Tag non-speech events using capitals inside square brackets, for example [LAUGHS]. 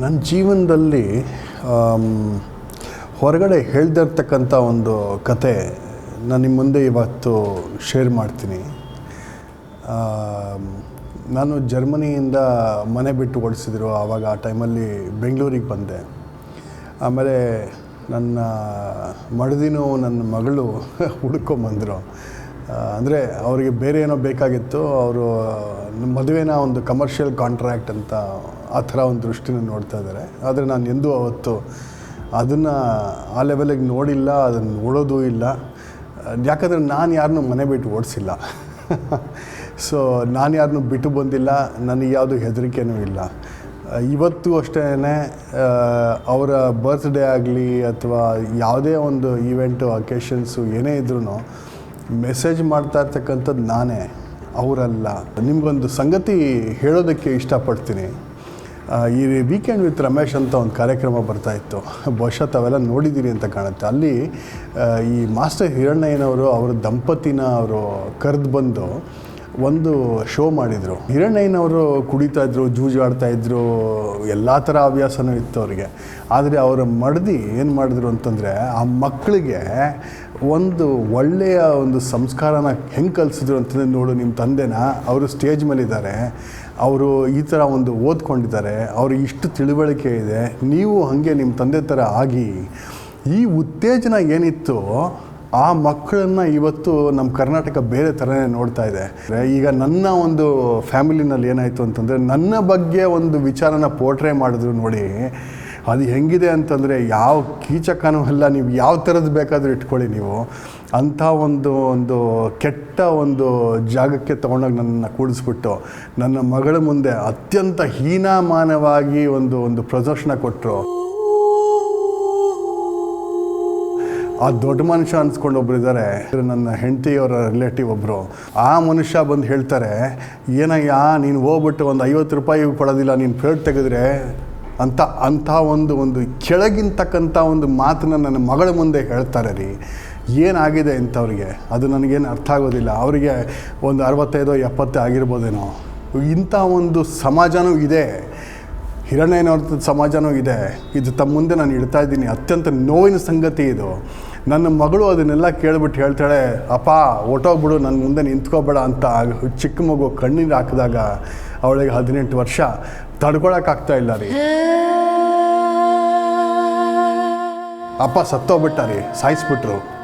ನನ್ನ ಜೀವನದಲ್ಲಿ ಹೊರಗಡೆ ಹೇಳ್ದಿರ್ತಕ್ಕಂಥ ಒಂದು ಕತೆ ನಾನು ನಿಮ್ಮ ಮುಂದೆ ಇವತ್ತು ಶೇರ್ ಮಾಡ್ತೀನಿ. ನಾನು ಜರ್ಮನಿಯಿಂದ ಮನೆ ಬಿಟ್ಟು ಓಡಿಸಿದ್ರು, ಆವಾಗ ಆ ಟೈಮಲ್ಲಿ ಬೆಂಗಳೂರಿಗೆ ಬಂದೆ. ಆಮೇಲೆ ನನ್ನ ಮಡದಿನೂ ನನ್ನ ಮಗಳು [LAUGHS] ಹುಡ್ಕೊಂಬಂದರು. ಅಂದರೆ ಅವರಿಗೆ ಬೇರೆ ಏನೋ ಬೇಕಾಗಿತ್ತು, ಅವರು ಮದುವೆನ ಒಂದು ಕಮರ್ಷಿಯಲ್ ಕಾಂಟ್ರ್ಯಾಕ್ಟ್ ಅಂತ ಆ ಥರ ಒಂದು ದೃಷ್ಟಿನ ನೋಡ್ತಾ ಇದ್ದಾರೆ. ಆದರೆ ನಾನು ಎಂದೂ ಅವತ್ತು ಅದನ್ನು ಆ ಲೆವೆಲಿಗೆ ನೋಡಿಲ್ಲ ಅದನ್ನು ನೋಡೋದೂ ಇಲ್ಲ. ಯಾಕಂದರೆ ನಾನು ಯಾರನ್ನೂ ಮನೆ ಬಿಟ್ಟು ಓಡಿಸಿಲ್ಲ. ಸೊ [LAUGHS] ನಾನು ಯಾರನ್ನೂ ಬಿಟ್ಟು ಬಂದಿಲ್ಲ, ನನಗೆ ಯಾವುದು ಹೆದರಿಕೆನೂ ಇಲ್ಲ. ಇವತ್ತು ಅಷ್ಟೇ ಅವರ ಬರ್ತ್ಡೇ ಆಗಲಿ ಅಥವಾ ಯಾವುದೇ ಒಂದು ಈವೆಂಟು ಅಕೇಶನ್ಸು ಏನೇ ಇದ್ರೂ ಮೆಸೇಜ್ ಮಾಡ್ತಾ ಇರ್ತಕ್ಕಂಥದ್ದು ನಾನೇ, ಅವರಲ್ಲ. ನಿಮಗೊಂದು ಸಂಗತಿ ಹೇಳೋದಕ್ಕೆ ಇಷ್ಟಪಡ್ತೀನಿ. ಈ ವೀಕೆಂಡ್ ವಿತ್ ರಮೇಶ್ ಅಂತ ಒಂದು ಕಾರ್ಯಕ್ರಮ ಬರ್ತಾ ಇತ್ತು. ಬಹುಶಃ ತಾವೆಲ್ಲ ನೋಡಿದ್ದೀರಿ ಅಂತ ಕಾಣುತ್ತೆ. ಅಲ್ಲಿ ಈ ಮಾಸ್ಟರ್ ಹಿರಣ್ಣಯ್ಯನವರು, ಅವರ ದಂಪತಿನ ಅವರು ಕರೆದು ಬಂದು ಒಂದು ಶೋ ಮಾಡಿದರು. ಹಿರಣ್ಣಯ್ಯನವರು ಕುಡಿತಾ ಇದ್ರು, ಜೂಜಾಡ್ತಾ ಇದ್ರು, ಎಲ್ಲ ಥರ ಹವ್ಯಾಸನೂ ಇತ್ತು ಅವರಿಗೆ. ಆದರೆ ಅವರ ಮಡದಿ ಏನು ಮಾಡಿದ್ರು ಅಂತಂದರೆ ಆ ಮಕ್ಕಳಿಗೆ ಒಂದು ಒಳ್ಳೆಯ ಒಂದು ಸಂಸ್ಕಾರನ ಹೆಂಗೆ ಕಲಿಸಿದ್ರು ಅಂತಂದರೆ ನೋಡು ನಿಮ್ಮ ತಂದೆನ, ಅವರು ಸ್ಟೇಜ್ ಮೇಲಿದ್ದಾರೆ, ಅವರು ಈ ಥರ ಒಂದು ಓದ್ಕೊಂಡಿದ್ದಾರೆ ಅವ್ರಿಗೆ ಇಷ್ಟು ತಿಳುವಳಿಕೆ ಇದೆ, ನೀವು ಹಾಗೆ ನಿಮ್ಮ ತಂದೆ ಥರ ಆಗಿ, ಈ ಉತ್ತೇಜನ ಏನಿತ್ತು ಆ ಮಕ್ಕಳನ್ನ ಇವತ್ತು ನಮ್ಮ ಕರ್ನಾಟಕ ಬೇರೆ ಥರನೇ ನೋಡ್ತಾ ಇದೆ. ಈಗ ನನ್ನ ಒಂದು ಫ್ಯಾಮಿಲಿನಲ್ಲಿ ಏನಾಯಿತು ಅಂತಂದರೆ ನನ್ನ ಬಗ್ಗೆ ಒಂದು ವಿಚಾರನ ಪೋರ್ಟ್ರೇ ಮಾಡಿದ್ರು ನೋಡಿ, ಅದು ಹೆಂಗಿದೆ ಅಂತಂದರೆ ಯಾವ ಕೀಚಕನೂ ಅಲ್ಲ, ನೀವು ಯಾವ ಥರದ್ದು ಬೇಕಾದರೂ ಇಟ್ಕೊಳ್ಳಿ ನೀವು. ಅಂಥ ಒಂದು ಒಂದು ಕೆಟ್ಟ ಒಂದು ಜಾಗಕ್ಕೆ ತೊಗೊಂಡೋಗಿ ನನ್ನನ್ನು ಕೂಡಿಸ್ಬಿಟ್ಟು ನನ್ನ ಮಗಳ ಮುಂದೆ ಅತ್ಯಂತ ಹೀನಾಮಾನವಾಗಿ ಒಂದು ಒಂದು ಪ್ರದರ್ಶನ ಕೊಟ್ಟರು ಆ ದೊಡ್ಡ ಮನುಷ್ಯ ಅನ್ಸ್ಕೊಂಡು ಒಬ್ರು ಇದ್ದಾರೆ ನನ್ನ ಹೆಂಡತಿಯವರ ರಿಲೇಟಿವ್ ಒಬ್ಬರು ಆ ಮನುಷ್ಯ ಬಂದು ಹೇಳ್ತಾರೆ, ಏನಯ್ಯ, ನೀನು ಹೋಗ್ಬಿಟ್ಟು ಒಂದು ಐವತ್ತು ರೂಪಾಯಿ ಕೊಡೋದಿಲ್ಲ, ನೀನು ಪ್ಲೇಟ್ ತೆಗೆದ್ರೆ? ಅಂತ ಅಂಥ ಒಂದು ಒಂದು ಕೆಳಗಿಂತಕ್ಕಂಥ ಒಂದು ಮಾತನ್ನ ನನ್ನ ಮಗಳ ಮುಂದೆ ಹೇಳ್ತಾರೆ ರೀ. ಏನಾಗಿದೆ ಇಂಥವ್ರಿಗೆ? ಅದು ನನಗೇನು ಅರ್ಥ ಆಗೋದಿಲ್ಲ. ಅವರಿಗೆ ಒಂದು ಅರವತ್ತೈದೋ ಎಪ್ಪತ್ತೇ ಆಗಿರ್ಬೋದೇನೋ. ಇಂಥ ಒಂದು ಸಮಾಜನೂ ಇದೆ. ಹಿರಣ್ಯನವರ್ಥದ ಸಮಾಜನೂ ಇದೆ. ಇದು ತಮ್ಮ ಮುಂದೆ ನಾನು ಇಡ್ತಾ ಇದ್ದೀನಿ. ಅತ್ಯಂತ ನೋವಿನ ಸಂಗತಿ ಇದು. ನನ್ನ ಮಗಳು ಅದನ್ನೆಲ್ಲ ಕೇಳಿಬಿಟ್ಟು ಹೇಳ್ತಾಳೆ ಅಪ್ಪ ಒಟ್ಟೋಗ್ಬಿಡು ನನ್ನ ಮುಂದೆ ನಿಂತ್ಕೋಬೇಡ ಅಂತ ಚಿಕ್ಕ ಮಗು ಕಣ್ಣೀರು ಹಾಕಿದಾಗ ಅವಳಿಗೆ ಹದಿನೆಂಟು ವರ್ಷ. ತಡ್ಕೊಳಕ್ಕಾಗ್ತಾ ಇಲ್ಲ ರೀ. ಅಪ್ಪ ಸತ್ತೋಗ್ಬಿಟ್ಟ ರೀ ಸಾಯಿಸ್ಬಿಟ್ರು.